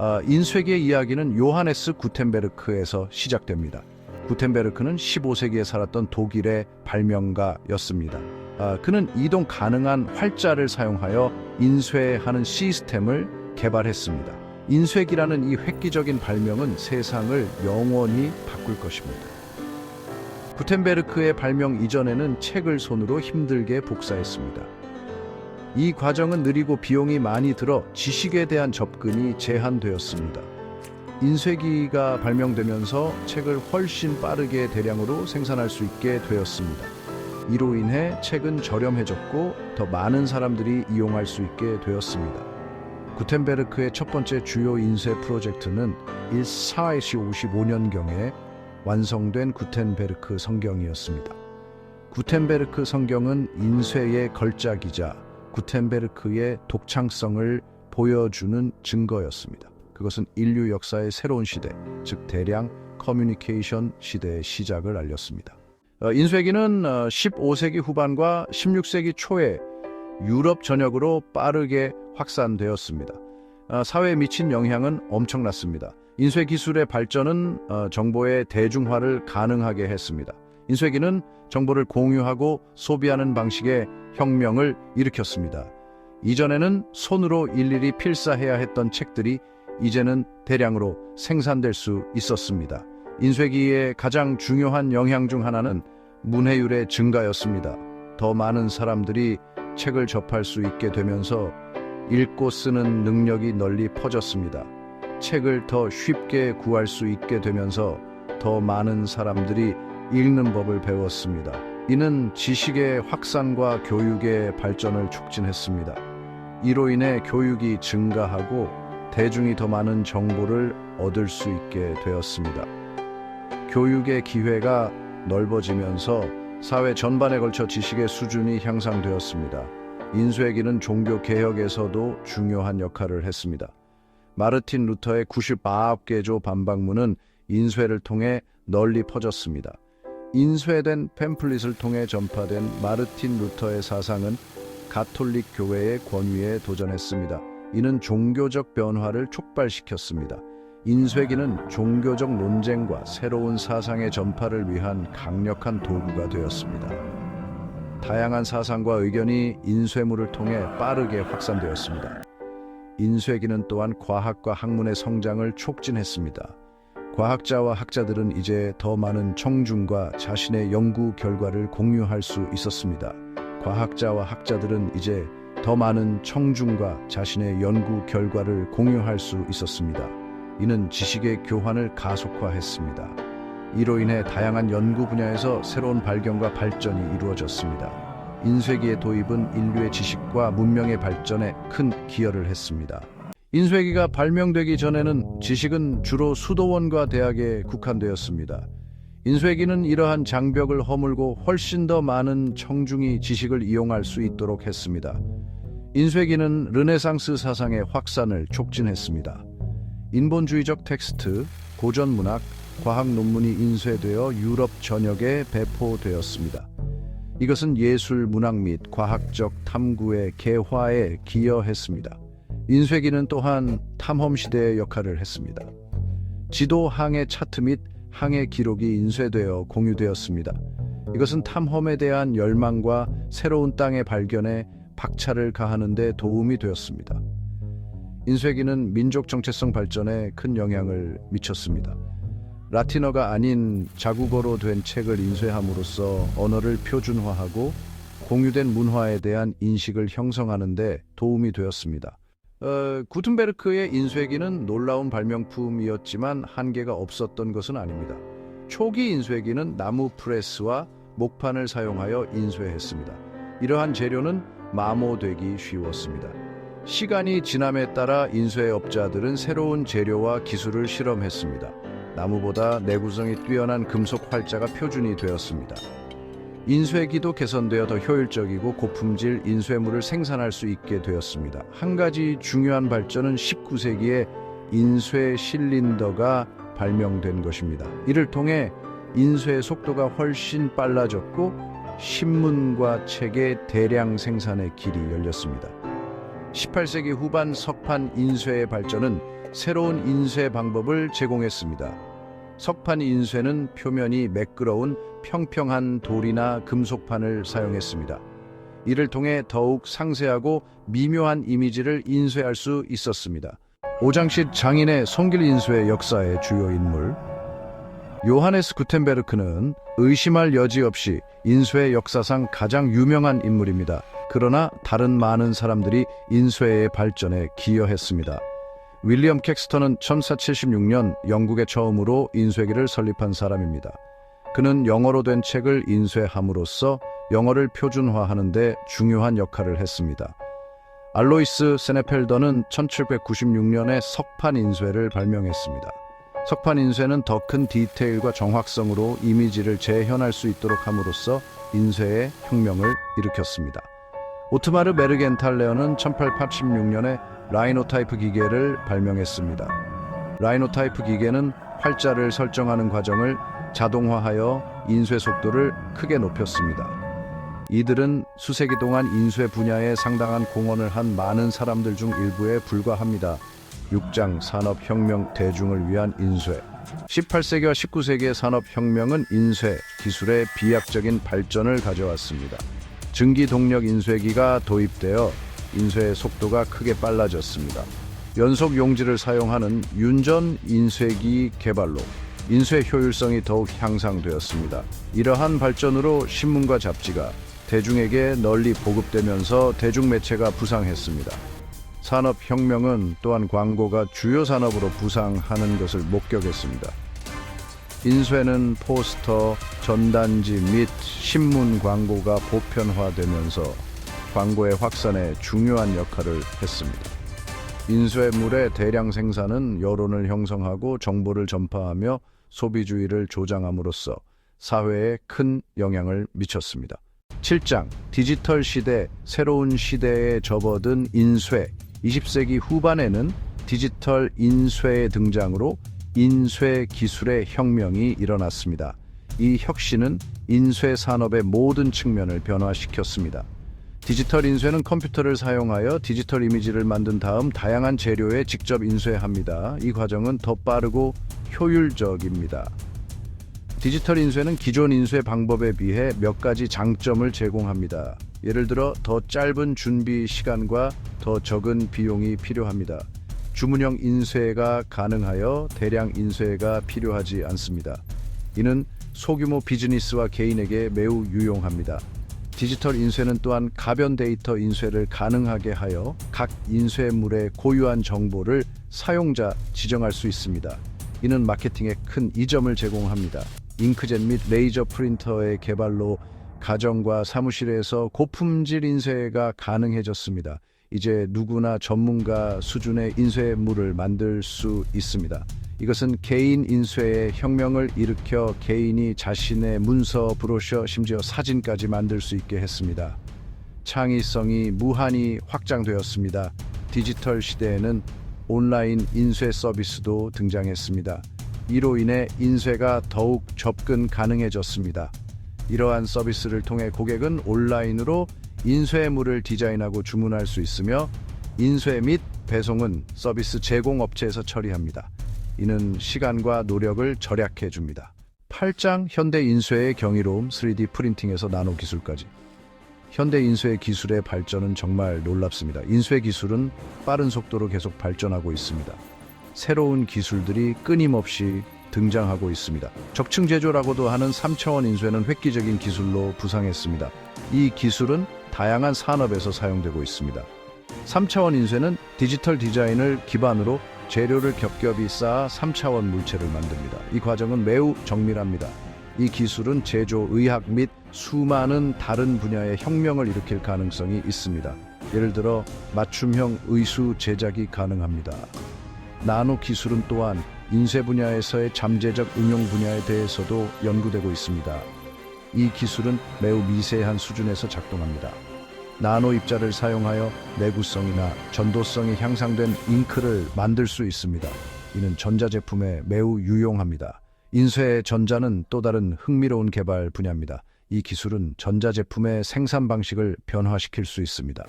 아, 인쇄기의 이야기는 요하네스 구텐베르크에서 시작됩니다. 구텐베르크는 15세기에 살았던 독일의 발명가였습니다. 아, 그는 이동 가능한 활자를 사용하여 인쇄하는 시스템을 개발했습니다. 인쇄기라는 이 획기적인 발명은 세상을 영원히 바꿀 것입니다. 구텐베르크의 발명 이전에는 책을 손으로 힘들게 복사했습니다. 이 과정은 느리고 비용이 많이 들어 지식에 대한 접근이 제한되었습니다. 인쇄기가 발명되면서 책을 훨씬 빠르게 대량으로 생산할 수 있게 되었습니다. 이로 인해 책은 저렴해졌고 더 많은 사람들이 이용할 수 있게 되었습니다. 구텐베르크의 첫 번째 주요 인쇄 프로젝트는 1455년경에 완성된 구텐베르크 성경이었습니다. 구텐베르크 성경은 인쇄의 걸작이자 구텐베르크의 독창성을 보여주는 증거였습니다. 그것은 인류 역사의 새로운 시대, 즉 대량 커뮤니케이션 시대의 시작을 알렸습니다. 어, 인쇄기는 어, 15세기 후반과 16세기 초에 유럽 전역으로 빠르게 확산되었습니다. 어, 사회에 미친 영향은 엄청났습니다. 인쇄 기술의 발전은 어, 정보의 대중화를 가능하게 했습니다. 인쇄기는 정보를 공유하고 소비하는 방식의 혁명을 일으켰습니다. 이전에는 손으로 일일이 필사해야 했던 책들이 이제는 대량으로 생산될 수 있었습니다. 인쇄기의 가장 중요한 영향 중 하나는 문해율의 증가였습니다. 더 많은 사람들이 책을 접할 수 있게 되면서 읽고 쓰는 능력이 널리 퍼졌습니다. 책을 더 쉽게 구할 수 있게 되면서 더 많은 사람들이 읽는 법을 배웠습니다. 이는 지식의 확산과 교육의 발전을 촉진했습니다. 이로 인해 교육이 증가하고 대중이 더 많은 정보를 얻을 수 있게 되었습니다. 교육의 기회가 넓어지면서 사회 전반에 걸쳐 지식의 수준이 향상되었습니다. 인쇄기는 종교 개혁에서도 중요한 역할을 했습니다. 마르틴 루터의 99개조 반박문은 인쇄를 통해 널리 퍼졌습니다. 인쇄된 팸플릿을 통해 전파된 마르틴 루터의 사상은 가톨릭 교회의 권위에 도전했습니다. 이는 종교적 변화를 촉발시켰습니다. 인쇄기는 종교적 논쟁과 새로운 사상의 전파를 위한 강력한 도구가 되었습니다. 다양한 사상과 의견이 인쇄물을 통해 빠르게 확산되었습니다. 인쇄기는 또한 과학과 학문의 성장을 촉진했습니다. 과학자와 학자들은 이제 더 많은 청중과 자신의 연구 결과를 공유할 수 있었습니다. 과학자와 학자들은 이제 더 많은 청중과 자신의 연구 결과를 공유할 수 있었습니다. 이는 지식의 교환을 가속화했습니다. 이로 인해 다양한 연구 분야에서 새로운 발견과 발전이 이루어졌습니다. 인쇄기의 도입은 인류의 지식과 문명의 발전에 큰 기여를 했습니다. 인쇄기가 발명되기 전에는 지식은 주로 수도원과 대학에 국한되었습니다. 인쇄기는 이러한 장벽을 허물고 훨씬 더 많은 청중이 지식을 이용할 수 있도록 했습니다. 인쇄기는 르네상스 사상의 확산을 촉진했습니다. 인본주의적 텍스트, 고전 문학, 과학 논문이 인쇄되어 유럽 전역에 배포되었습니다. 이것은 예술, 문학 및 과학적 탐구의 개화에 기여했습니다. 인쇄기는 또한 탐험 시대의 역할을 했습니다. 지도 항해 차트 및 항해 기록이 인쇄되어 공유되었습니다. 이것은 탐험에 대한 열망과 새로운 땅의 발견에 박차를 가하는 데 도움이 되었습니다. 인쇄기는 민족 정체성 발전에 큰 영향을 미쳤습니다. 라틴어가 아닌 자국어로 된 책을 인쇄함으로써 언어를 표준화하고 공유된 문화에 대한 인식을 형성하는 데 도움이 되었습니다. 어, 구텐베르크의 인쇄기는 놀라운 발명품이었지만 한계가 없었던 것은 아닙니다. 초기 인쇄기는 나무 프레스와 목판을 사용하여 인쇄했습니다. 이러한 재료는 마모되기 쉬웠습니다. 시간이 지남에 따라 인쇄업자들은 새로운 재료와 기술을 실험했습니다. 나무보다 내구성이 뛰어난 금속 활자가 표준이 되었습니다. 인쇄기도 개선되어 더 효율적이고 고품질 인쇄물을 생산할 수 있게 되었습니다. 한 가지 중요한 발전은 19세기에 인쇄 실린더가 발명된 것입니다. 이를 통해 인쇄 속도가 훨씬 빨라졌고 신문과 책의 대량 생산의 길이 열렸습니다. 18세기 후반 석판 인쇄의 발전은 새로운 인쇄 방법을 제공했습니다. 석판 인쇄는 표면이 매끄러운 평평한 돌이나 금속판을 사용했습니다. 이를 통해 더욱 상세하고 미묘한 이미지를 인쇄할 수 있었습니다. 오장식 장인의 성길 인쇄 역사의 주요 인물 요하네스 구텐베르크는 의심할 여지 없이 인쇄 역사상 가장 유명한 인물입니다. 그러나 다른 많은 사람들이 인쇄의 발전에 기여했습니다. 윌리엄 켭스터는 1476년 영국에 처음으로 인쇄기를 설립한 사람입니다. 그는 영어로 된 책을 인쇄함으로써 영어를 표준화하는 데 중요한 역할을 했습니다. 알로이스 세네펠더는 1796년에 석판 인쇄를 발명했습니다. 석판 인쇄는 더 큰 디테일과 정확성으로 이미지를 재현할 수 있도록 함으로써 인쇄의 혁명을 일으켰습니다. 오트마르 메르겐탈레어는 1886년에 라이노타이프 기계를 발명했습니다. 라이노타이프 기계는 활자를 설정하는 과정을 자동화하여 인쇄 속도를 크게 높였습니다. 이들은 수세기 동안 인쇄 분야에 상당한 공헌을 한 많은 사람들 중 일부에 불과합니다. 육장 산업혁명 대중을 위한 인쇄 18세기와 19세기의 산업혁명은 인쇄 기술의 비약적인 발전을 가져왔습니다. 증기 동력 인쇄기가 도입되어 인쇄의 속도가 크게 빨라졌습니다. 연속 용지를 사용하는 윤전 인쇄기 개발로 인쇄 효율성이 더욱 향상되었습니다. 이러한 발전으로 신문과 잡지가 대중에게 널리 보급되면서 대중매체가 부상했습니다. 산업혁명은 또한 광고가 주요 산업으로 부상하는 것을 목격했습니다. 인쇄는 포스터, 전단지 및 신문 광고가 보편화되면서 광고의 확산에 중요한 역할을 했습니다. 인쇄물의 대량 생산은 여론을 형성하고 정보를 전파하며 소비주의를 조장함으로써 사회에 큰 영향을 미쳤습니다. 7장 디지털 시대 새로운 시대에 접어든 인쇄 20세기 후반에는 디지털 인쇄의 등장으로 인쇄 기술의 혁명이 일어났습니다. 이 혁신은 인쇄 산업의 모든 측면을 변화시켰습니다. 디지털 인쇄는 컴퓨터를 사용하여 디지털 이미지를 만든 다음 다양한 재료에 직접 인쇄합니다. 이 과정은 더 빠르고 효율적입니다. 디지털 인쇄는 기존 인쇄 방법에 비해 몇 가지 장점을 제공합니다. 예를 들어 더 짧은 준비 시간과 더 적은 비용이 필요합니다. 주문형 인쇄가 가능하여 대량 인쇄가 필요하지 않습니다. 이는 소규모 비즈니스와 개인에게 매우 유용합니다. 디지털 인쇄는 또한 가변 데이터 인쇄를 가능하게 하여 각 인쇄물의 고유한 정보를 사용자 지정할 수 있습니다. 이는 마케팅에 큰 이점을 제공합니다. 잉크젯 및 레이저 프린터의 개발로 가정과 사무실에서 고품질 인쇄가 가능해졌습니다. 이제 누구나 전문가 수준의 인쇄물을 만들 수 있습니다. 이것은 개인 인쇄의 혁명을 일으켜 개인이 자신의 문서, 브로셔, 심지어 사진까지 만들 수 있게 했습니다. 창의성이 무한히 확장되었습니다. 디지털 시대에는 온라인 인쇄 서비스도 등장했습니다. 이로 인해 인쇄가 더욱 접근 가능해졌습니다. 이러한 서비스를 통해 고객은 온라인으로 인쇄물을 디자인하고 주문할 수 있으며 인쇄 및 배송은 서비스 제공 업체에서 처리합니다. 이는 시간과 노력을 절약해 줍니다. 8장 현대 인쇄의 경이로움 3D 프린팅에서 나노 기술까지 현대 인쇄 기술의 발전은 정말 놀랍습니다. 인쇄 기술은 빠른 속도로 계속 발전하고 있습니다. 새로운 기술들이 끊임없이 등장하고 있습니다. 적층 제조라고도 하는 3차원 인쇄는 획기적인 기술로 부상했습니다. 이 기술은 다양한 산업에서 사용되고 있습니다. 3차원 인쇄는 디지털 디자인을 기반으로 재료를 겹겹이 쌓아 3차원 물체를 만듭니다. 이 과정은 매우 정밀합니다. 이 기술은 제조, 의학 및 수많은 다른 분야의 혁명을 일으킬 가능성이 있습니다. 예를 들어 맞춤형 의수 제작이 가능합니다. 나노 기술은 또한 인쇄 분야에서의 잠재적 응용 분야에 대해서도 연구되고 있습니다. 이 기술은 매우 미세한 수준에서 작동합니다. 나노 입자를 사용하여 내구성이나 전도성이 향상된 잉크를 만들 수 있습니다. 이는 전자제품에 매우 유용합니다. 인쇄의 전자는 또 다른 흥미로운 개발 분야입니다. 이 기술은 전자제품의 생산 방식을 변화시킬 수 있습니다.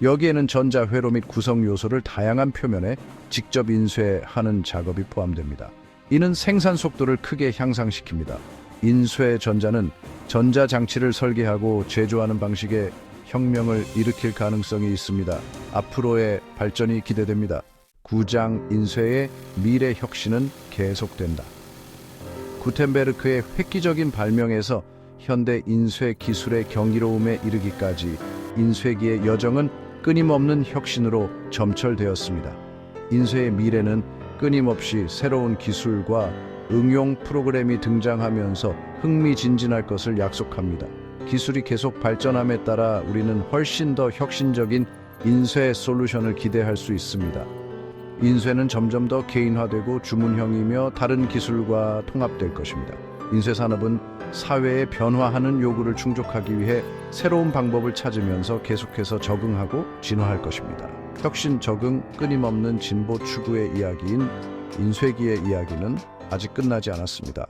여기에는 전자 회로 및 구성 요소를 다양한 표면에 직접 인쇄하는 작업이 포함됩니다. 이는 생산 속도를 크게 향상시킵니다. 인쇄 전자는 전자 장치를 설계하고 제조하는 방식에 혁명을 일으킬 가능성이 있습니다. 앞으로의 발전이 기대됩니다. 구장 인쇄의 미래 혁신은 계속된다. 구텐베르크의 획기적인 발명에서 현대 인쇄 기술의 경이로움에 이르기까지 인쇄기의 여정은 끊임없는 혁신으로 점철되었습니다. 인쇄의 미래는 끊임없이 새로운 기술과 응용 프로그램이 등장하면서 흥미진진할 것을 약속합니다. 기술이 계속 발전함에 따라 우리는 훨씬 더 혁신적인 인쇄 솔루션을 기대할 수 있습니다. 인쇄는 점점 더 개인화되고 주문형이며 다른 기술과 통합될 것입니다. 인쇄 산업은 사회의 변화하는 요구를 충족하기 위해 새로운 방법을 찾으면서 계속해서 적응하고 진화할 것입니다. 혁신 적응 끊임없는 진보 추구의 이야기인 인쇄기의 이야기는 아직 끝나지 않았습니다.